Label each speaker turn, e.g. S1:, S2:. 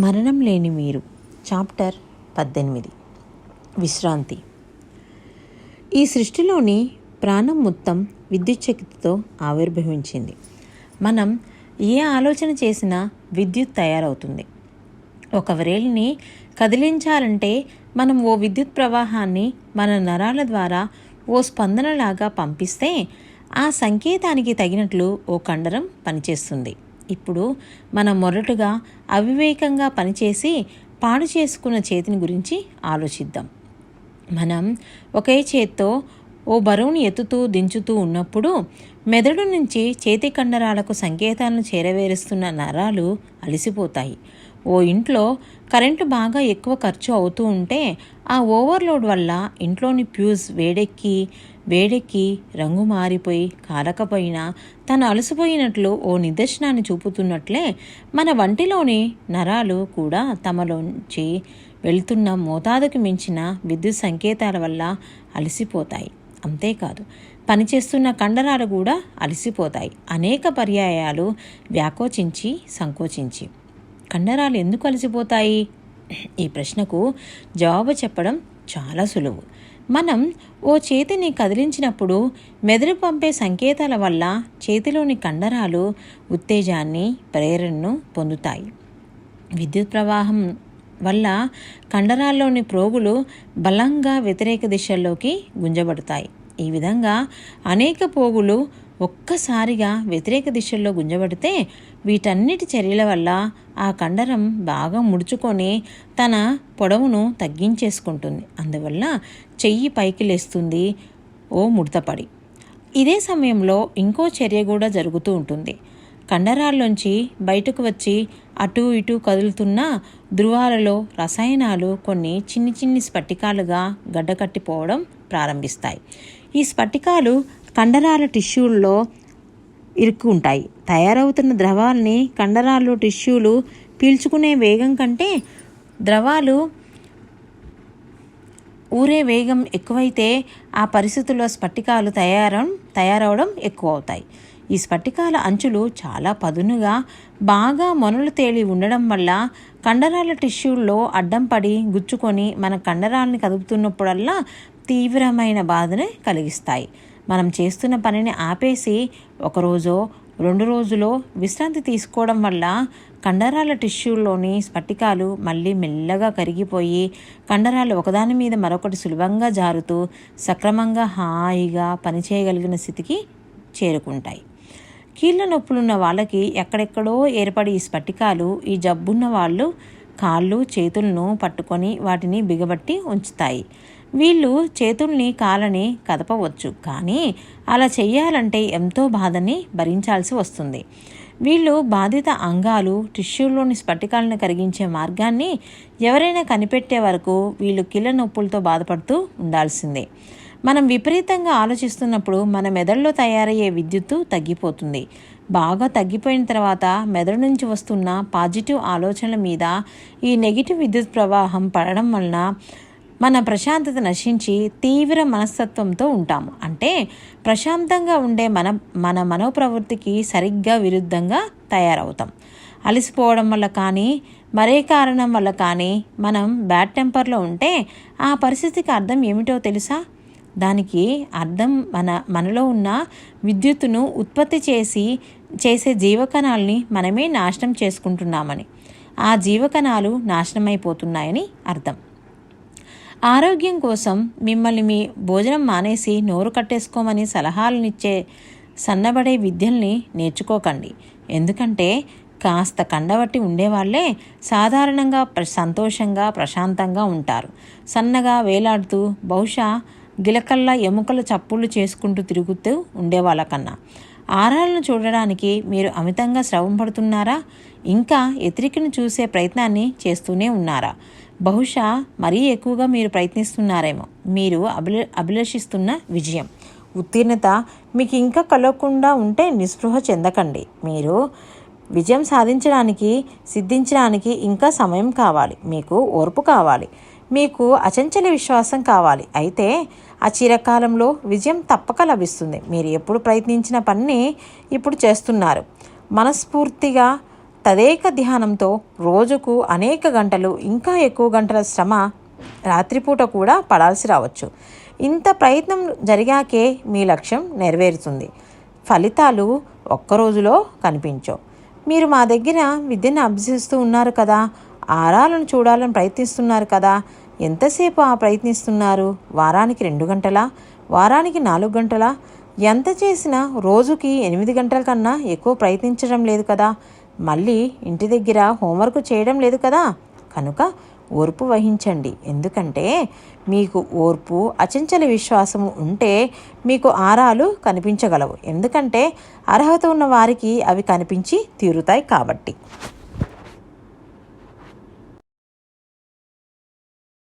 S1: మరణం లేని మీరు. చాప్టర్ పద్దెనిమిది. విశ్రాంతి. ఈ సృష్టిలోని ప్రాణం మొత్తం విద్యుత్ శక్తితో ఆవిర్భవించింది. మనం ఏ ఆలోచన చేసినా విద్యుత్ తయారవుతుంది. ఒక వ్రేలిని కదిలించాలంటే మనం ఓ విద్యుత్ ప్రవాహాన్ని మన నరాల ద్వారా ఓ స్పందనలాగా పంపిస్తే ఆ సంకేతానికి తగినట్లు ఓ కండరం పనిచేస్తుంది. ఇప్పుడు మనం మొదటగా అవివేకంగా పనిచేసి పాడు చేసుకున్న చేతిని గురించి ఆలోచిద్దాం. మనం ఒకే చేత్తో ఓ బరువును ఎత్తుతూ దించుతూ ఉన్నప్పుడు మెదడు నుంచి చేతి కండరాలకు సంకేతాలను చేరవేరుస్తున్న నరాలు అలసిపోతాయి. ఓ ఇంట్లో కరెంటు బాగా ఎక్కువ ఖర్చు అవుతూ ఉంటే ఆ ఓవర్లోడ్ వల్ల ఇంట్లోని ప్యూజ్ వేడెక్కి వేడెక్కి రంగు మారిపోయి కాలకపోయినా తను అలసిపోయినట్లు ఓ నిదర్శనాన్ని చూపుతున్నట్లే మన వంటిలోని నరాలు కూడా తమలోంచి వెళ్తున్న మోతాదుకు మించిన విద్యుత్ సంకేతాల వల్ల అలసిపోతాయి. అంతేకాదు పనిచేస్తున్న కండరాలు కూడా అలసిపోతాయి. అనేక పర్యాయాలు వ్యాకోచించి సంకోచించి. కండరాలు ఎందుకు అలసిపోతాయి? ఈ ప్రశ్నకు జవాబు చెప్పడం చాలా సులువు. మనం ఓ చేతిని కదిలించినప్పుడు మెదడు పంపే సంకేతాల వల్ల చేతిలోని కండరాలు ఉత్తేజాన్ని ప్రేరణను పొందుతాయి. విద్యుత్ ప్రవాహం వల్ల కండరాల్లోని ప్రోగులు బలంగా వ్యతిరేక దిశల్లోకి గుంజబడతాయి. ఈ విధంగా అనేక పోగులు ఒక్కసారిగా వ్యతిరేక దిశల్లో గుంజబడితే వీటన్నిటి చర్యల వల్ల ఆ కండరం బాగా ముడుచుకొని తన పొడవును తగ్గించేసుకుంటుంది. అందువల్ల చెయ్యి పైకి లేస్తుంది ఓ ముడతపడి. ఇదే సమయంలో ఇంకో చర్య కూడా జరుగుతూ ఉంటుంది. కండరాల్లోంచి బయటకు వచ్చి అటు ఇటు కదులుతున్న ధృవాలలో రసాయనాలు కొన్ని చిన్ని చిన్ని స్ఫటికాలుగా గడ్డకట్టిపోవడం ప్రారంభిస్తాయి. ఈ స్ఫటికాలు కండరాల టిష్యూల్లో ఇరుక్కుంటాయి. తయారవుతున్న ద్రవాల్ని కండరాలు టిష్యూలు పీల్చుకునే వేగం కంటే ద్రవాలు ఊరే వేగం ఎక్కువైతే ఆ పరిస్థితుల్లో స్ఫటికాలు తయారం తయారవడం ఎక్కువ అవుతాయి ఈ స్ఫటికాల అంచులు చాలా పదునుగా బాగా మొనలు తేలి ఉండడం వల్ల కండరాల టిష్యూల్లో అడ్డం పడి గుచ్చుకొని మన కండరాలని కదుపుతున్నప్పుడల్లా తీవ్రమైన బాధని కలిగిస్తాయి. మనం చేస్తున్న పనిని ఆపేసి ఒకరోజో రెండు రోజులో విశ్రాంతి తీసుకోవడం వల్ల కండరాల టిష్యూల్లోని స్ఫటికాలు మళ్ళీ మెల్లగా కరిగిపోయి కండరాలు ఒకదాని మీద మరొకటి సులభంగా జారుతూ సక్రమంగా హాయిగా పనిచేయగలిగిన స్థితికి చేరుకుంటాయి. కీళ్ళ నొప్పులున్న వాళ్ళకి ఎక్కడెక్కడో ఏర్పడి ఈ స్ఫటికాలు ఈ జబ్బున్న వాళ్ళు కాళ్ళు చేతులను పట్టుకొని వాటిని బిగబట్టి ఉంచుతాయి. వీళ్ళు చేతుల్ని కాలని కదపవచ్చు. కానీ అలా చేయాలంటే ఎంతో బాధని భరించాల్సి వస్తుంది. వీళ్ళు బాధిత అంగాలు టిష్యూల్లోని స్ఫటికాలను కరిగించే మార్గాన్ని ఎవరైనా కనిపెట్టే వరకు వీళ్ళు కీళ్ళ నొప్పులతో బాధపడుతూ ఉండాల్సిందే. మనం విపరీతంగా ఆలోచిస్తున్నప్పుడు మన మెదడులో తయారయ్యే విద్యుత్తు తగ్గిపోతుంది. బాగా తగ్గిపోయిన తర్వాత మెదడు నుంచి వస్తున్న పాజిటివ్ ఆలోచనల మీద ఈ నెగిటివ్ విద్యుత్ ప్రవాహం పడడం వలన మన ప్రశాంతత నశించి తీవ్ర మనస్తత్వంతో ఉంటాము. అంటే ప్రశాంతంగా ఉండే మన మన మనోప్రవృత్తికి సరిగ్గా విరుద్ధంగా తయారవుతాం. అలసిపోవడం వల్ల కానీ మరే కారణం వల్ల కానీ మనం బ్యాడ్ టెంపర్లో ఉంటే ఆ పరిస్థితికి అర్థం ఏమిటో తెలుసా? దానికి అర్థం మన మనలో ఉన్న విద్యుత్తును ఉత్పత్తి చేసి చేసే జీవకణాలని మనమే నాశనం చేసుకుంటున్నామని. ఆ జీవకణాలు నాశనమైపోతున్నాయని అర్థం. ఆరోగ్యం కోసం మిమ్మల్ని మీ భోజనం మానేసి నోరు కట్టేసుకోమని సలహాలనిచ్చే సన్నబడే విద్యల్ని నేర్చుకోకండి. ఎందుకంటే కాస్త కండబట్టి ఉండేవాళ్ళే సాధారణంగా సంతోషంగా ప్రశాంతంగా ఉంటారు. సన్నగా వేలాడుతూ బహుశా గిలకల్లా ఎముకలు చప్పుళ్ళు చేసుకుంటూ తిరుగుతూ ఉండేవాళ్ళకన్నా ఆరాలను చూడడానికి మీరు అమితంగా శ్రవం పడుతున్నారా ఇంకా ఎతిరికను చూసే ప్రయత్నాన్ని చేస్తూనే ఉన్నారా? బహుశా మరీ ఎక్కువగా మీరు ప్రయత్నిస్తున్నారేమో. మీరు అభిల అభిలషిస్తున్న విజయం. ఉత్తీర్ణత మీకు ఇంకా కలగకుండా ఉంటే నిస్పృహ చెందకండి. మీరు విజయం సాధించడానికి సిద్ధించడానికి ఇంకా సమయం కావాలి. మీకు ఓర్పు కావాలి. మీకు అచంచల విశ్వాసం కావాలి. అయితే ఆ చిరకాలంలో విజయం తప్పక లభిస్తుంది. మీరు ఎప్పుడు ప్రయత్నించిన పనిని ఇప్పుడు చేస్తున్నారు. మనస్ఫూర్తిగా తదేక ధ్యానంతో రోజుకు అనేక గంటలు ఇంకా ఎక్కువ గంటల శ్రమ రాత్రిపూట కూడా పడాల్సి రావచ్చు. ఇంత ప్రయత్నం జరిగాకే మీ లక్ష్యం నెరవేరుతుంది. ఫలితాలు ఒక్క రోజులో కనిపించవు. మీరు మా దగ్గర విద్యను అభ్యసిస్తూ ఉన్నారు కదా ఆరాలను చూడాలని ప్రయత్నిస్తున్నారు కదా ఎంతసేపు ఆ ప్రయత్నిస్తున్నారు? వారానికి రెండు గంటలా? వారానికి నాలుగు గంటలా? ఎంత చేసినా రోజుకి ఎనిమిది గంటల కన్నా ఎక్కువ ప్రయత్నించడం లేదు కదా మళ్ళీ ఇంటి దగ్గర హోంవర్క్ చేయడం లేదు కదా? కనుక ఓర్పు వహించండి. ఎందుకంటే మీకు ఓర్పు అచంచల విశ్వాసము ఉంటే మీకు ఆరాలు కనిపించగలవు. ఎందుకంటే అర్హత ఉన్న వారికి అవి కనిపించి తీరుతాయి కాబట్టి.